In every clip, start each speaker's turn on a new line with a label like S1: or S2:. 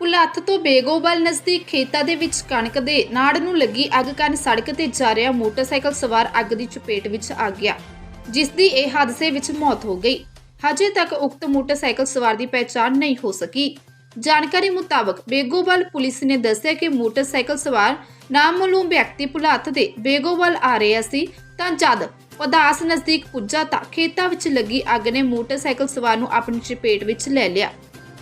S1: ਪੁਲੱਥ ਤੋਂ ਬੇਗੋਬਲ ਨਜ਼ਦੀਕ ਖੇਤਾਂ ਦੇ ਵਿੱਚ ਕਣਕ ਦੇ ਨਾੜ ਨੂੰ ਲੱਗੀ ਅੱਗ ਕਾਰਨ ਸੜਕ ਤੇ ਜਾ ਰਿਹਾ ਮੋਟਰਸਾਈਕਲ ਸਵਾਰ ਅੱਗ ਦੀ ਚਪੇਟ ਵਿੱਚ ਆ ਗਿਆ ਜਿਸ ਦੀ ਇਹ ਹਾਦਸੇ ਵਿੱਚ ਮੌਤ ਹੋ ਗਈ। ਹਜੇ ਤੱਕ ਉਕਤ ਮੋਟਰਸਾਈਕਲ ਸਵਾਰ ਦੀ ਪਛਾਣ ਨਹੀਂ ਹੋ ਸਕੀ। ਜਾਣਕਾਰੀ ਮੁਤਾਬਕ ਬੇਗੋਬਲ ਪੁਲਿਸ ਨੇ ਦੱਸਿਆ ਕਿ ਮੋਟਰਸਾਈਕਲ ਸਵਾਰ ਨਾਮਮਾਲੂਮ ਵਿਅਕਤੀ ਪੁਲੱਥ ਦੇ ਬੇਗੋਬਲ ਆ ਰਿਹਾ ਸੀ, ਤਾਂ ਜਦ ਪਦਾਸ ਨਜ਼ਦੀਕ ਪੁੱਜਾ ਤਾਂ ਖੇਤਾਂ ਵਿੱਚ ਲੱਗੀ ਅੱਗ ਨੇ ਮੋਟਰਸਾਈਕਲ ਸਵਾਰ ਨੂੰ ਆਪਣੀ ਚਪੇਟ ਵਿੱਚ ਲੈ ਲਿਆ।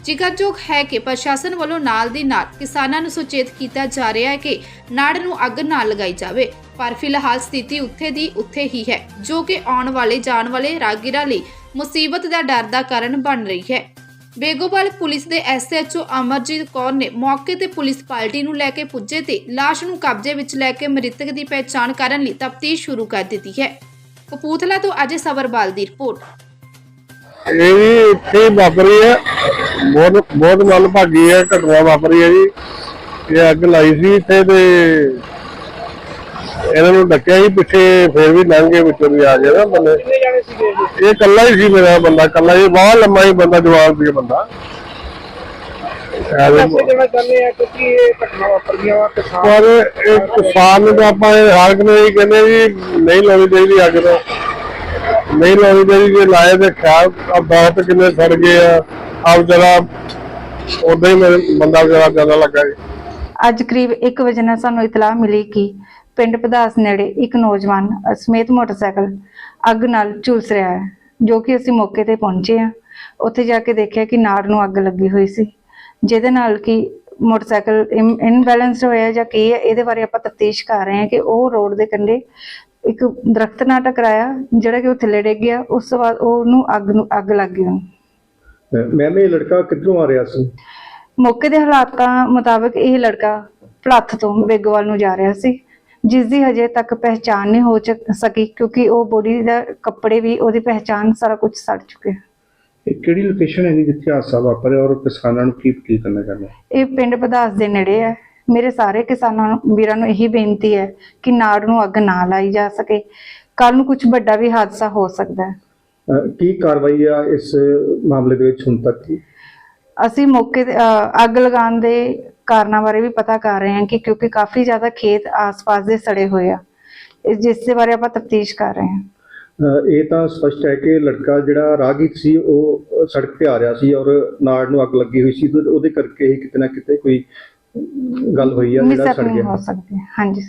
S1: ਜ਼ਿਕਰਯੋਗ ਹੈ ਕਿ ਪ੍ਰਸ਼ਾਸਨ ਵੱਲੋਂ ਨਾਲ ਦੀ ਨਾਲ ਕਿਸਾਨਾਂ ਨੂੰ ਸੁਚੇਤ ਕੀਤਾ ਜਾ ਰਿਹਾ ਹੈ ਕਿ ਨਾੜ ਨੂੰ ਅੱਗ ਨਾ ਲਗਾਈ ਜਾਵੇ। ਪਰ ਫਿਲਹਾਲ ਸਥਿਤੀ ਉੱਥੇ ਦੀ ਉੱਥੇ ਹੀ ਹੈ, ਜੋ ਕਿ ਆਉਣ ਵਾਲੇ, ਜਾਣ ਵਾਲੇ ਰਾਗੀਰਾਂ ਲਈ ਮੁਸੀਬਤ ਦਾ ਡਰ ਦਾ ਕਾਰਨ ਬਣ ਰਹੀ ਹੈ। ਬੇਗੋਵਾਲ ਪੁਲਿਸ ਦੇ ਐਸਐਚਓ ਅਮਰਜੀਤ ਕੌਰ ਨੇ ਮੌਕੇ ਤੇ ਪੁਲਿਸ ਪਾਰਟੀ ਨੂੰ ਲੈ ਕੇ ਪੁੱਜੇ ਤੇ ਲਾਸ਼ ਨੂੰ ਕਬਜ਼ੇ ਵਿੱਚ ਲੈ ਕੇ ਮ੍ਰਿਤਕ ਦੀ ਪਹਿਚਾਣ ਕਰਨ ਲਈ ਤਫਤੀਸ਼ ਸ਼ੁਰੂ ਕਰ ਦਿੱਤੀ ਹੈ। ਕਪੂਥਲਾ ਤੋਂ ਅਜੇ ਸਵਰਵਾਲ ਦੀ ਰਿਪੋਰਟ।
S2: ਇਹ ਵੀ ਇੱਥੇ ਹੀ ਵਾਪਰੀ ਹੈ। ਬਹੁਤ ਬਹੁਤ ਮੰਦਭਾਗੀ ਹੈ ਘਟਨਾ ਵਾਪਰੀ ਹੈ ਜੀ। ਇਹ ਅੱਗ ਲਾਈ ਸੀ ਇੱਥੇ ਤੇ ਇਹਨਾਂ ਨੂੰ ਡੱਕਿਆ ਸੀ ਪਿੱਛੇ ਫੇਰ ਵੀ ਲੰਘ ਗਏ ਵਿੱਚੋਂ ਦੀ ਆ ਗਿਆ ਨਾ ਬੰਦੇ।
S3: ਇਹ
S2: ਇਕੱਲਾ ਹੀ ਸੀ ਮੇਰਾ ਬੰਦਾ ਇਕੱਲਾ ਹੀ ਬਹੁਤ ਲੰਮਾ ਹੀ ਬੰਦਾ ਜਵਾਨ ਸੀ ਬੰਦਾ।
S3: ਵਾ
S2: ਪਰ ਇਹ ਕਿਸਾਨ ਨੂੰ ਤਾਂ ਆਪਾਂ ਹਰ ਇੱਕ ਨੂੰ ਇਹ ਕਹਿੰਦੇ ਜੀ ਨਹੀਂ ਲਾਉਣੀ ਚਾਹੀਦੀ ਅੱਗ ਤਾਂ। ਨਹੀਂ ਲਾਉਣੀ ਚਾਹੀਦੀ ਜੇ ਲਾਏ ਤੇ ਖਿਆਲ ਆ ਬਹੁਤ ਕਿੰਨੇ ਸੜ ਗਏ ਆ। ਆਪ ਜਰਾ ਉਦਾਂ ਹੀ ਮੇਰੇ ਬੰਦਾ ਜਰਾ ਜ਼ਿਆਦਾ ਲੱਗਾ ਜੀ।
S4: ਅੱਜ ਕਰੀਬ 1 ਵਜੇ ਨਾਲ ਸਾਨੂੰ ਇਤਲਾਹ ਮਿਲੀ ਕਿ ਪਿੰਡ ਪਦਾਸ ਨੇੜੇ ਇੱਕ ਨੌਜਵਾਨ ਸਮੇਤ ਮੋਟਰਸਾਈਕਲ ਅੱਗ ਨਾਲ ਝੁਲਸ ਰਿਹਾ ਹੈ, ਜੋ ਕਿ ਅਸੀਂ ਮੌਕੇ ਤੇ ਪਹੁੰਚੇ ਹਾਂ। ਉੱਥੇ ਜਾ ਕੇ ਦੇਖਿਆ ਕਿ ਨਾੜ ਨੂੰ ਅੱਗ ਲੱਗੀ ਹੋਈ ਸੀ, ਜਿਹਦੇ ਨਾਲ ਕਿ ਮੋਟਰਸਾਈਕਲ ਇਨਬੈਲੈਂਸ ਹੋਇਆ ਜਾਂ ਕੀ ਹੈ, ਇਹਦੇ ਬਾਰੇ ਆਪਾਂ ਤਫਤੀਸ਼ ਕਰ ਰਹੇ ਹਾਂ ਕਿ ਉਹ ਰੋਡ ਦੇ ਕੰਢੇ ਇੱਕ ਦਰਖਤ ਨਾਲ ਟਕਰਾਇਆ ਜਿਹੜਾ ਕਿ ਉਹ ਥੱਲੇ ਡਿੱਗ ਗਿਆ। ਉਸ ਤੋਂ ਬਾਅਦ ਉਹਨੂੰ ਅੱਗ ਨੂੰ ਅੱਗ ਲੱਗ ਗਈ।
S3: ਮੈਮ ਇਹ ਲੜਕਾ ਕਿੱਧਰੋਂ ਆ ਰਿਹਾ ਸੀ?
S4: ਮੌਕੇ ਦੇ ਹਾਲਾਤਾਂ ਮੁਤਾਬਕ ਇਹ ਲੜਕਾ ਭਲੱਥ ਤੋਂ ਬੇਗੋਵਾਲ ਨੂੰ ਜਾ ਰਿਹਾ ਸੀ ਜਿਸ ਦੀ ਹਜੇ ਤੱਕ ਪਹਿਚਾਣ ਨਹੀਂ ਹੋ ਸਕੀ ਕਿਉਂਕਿ ਉਹ ਬੋਡੀ ਦਾ ਕੱਪੜੇ ਵੀ ਉਹਦੀ ਪਹਿਚਾਣ ਸਾਰਾ ਕੁਝ ਸੜ ਚੁੱਕੇ
S3: ਇਹ ਕਿਹੜੀ ਲੋਕੇਸ਼ਨ ਹੈ ਜਿੱਥੇ ਹਾਦਸਾ ਵਾਪਰਿਆ ਔਰ ਕਿਸਾਨਾਂ ਨੂੰ ਕੀ ਅਪੀਲ ਕਰਨਾ ਚਾਹੁੰਦੇ?
S4: ਇਹ ਪਿੰਡ ਪਦਾਸ ਦੇ ਨੇੜੇ ਹੈ। ਮੇਰੇ ਸਾਰੇ ਕਿਸਾਨਾਂ ਨੂੰ ਵੀਰਾਂ ਨੂੰ ਇਹੀ ਬੇਨਤੀ ਹੈ ਕਿ ਨਾੜ ਨੂੰ ਅੱਗ ਨਾ ਲਾਈ ਜਾ ਸਕੇ। ਕੱਲ ਨੂੰ ਕੁਝ ਵੱਡਾ ਵੀ ਹਾਦਸਾ ਹੋ ਸਕਦਾ ਹੈ।
S3: ਅਹ ਕੀ ਕਾਰਵਾਈ ਆ ਇਸ ਮਾਮਲੇ ਦੇ ਵਿੱਚ ਹੁਣ ਤੱਕ ਦੀ?
S4: ਅਸੀਂ ਮੌਕੇ ਤੇ ਅ, ਅੱਗ ਲਗਾਉਣ ਦੇ ਕਾਰਨਾਂ ਬਾਰੇ ਵੀ ਪਤਾ ਕਰ ਰਹੇ ਹਾਂ ਕਿ ਕਿਉਂਕਿ ਕਾਫੀ ਜ਼ਿਆਦਾ ਖੇਤ ਆਸ-ਪਾਸ ਦੇ ਸੜੇ ਹੋਏ ਆ। ਇਸ ਜਿਸ ਦੇ ਬਾਰੇ ਆਪਾਂ ਤਫਤੀਸ਼ ਕਰ ਰਹੇ ਹਾਂ।
S3: ਅਹ ਇਹ ਤਾਂ ਸਪਸ਼ਟ ਹੈ ਕਿ ਲੜਕਾ ਜਿਹੜਾ ਰਾਹਗੀਰ ਸੀ ਉਹ ਸੜਕ ਤੇ ਆ ਰਿਹਾ ਸੀ ਔਰ ਨਾੜ ਨੂੰ ਅੱਗ ਲੱਗੀ ਹੋਈ ਸੀ ਤੇ ਉਹਦੇ ਕਰਕੇ ਹੀ ਕਿਤੇ ਨਾ ਕਿਤੇ ਕੋਈ ਗੱਲ ਹੋਈ ਆ ਜਿਹੜਾ ਸੜ ਗਿਆ।
S4: ਹੋ ਸਕਦੀ ਹੈ। ਹਾਂਜੀ।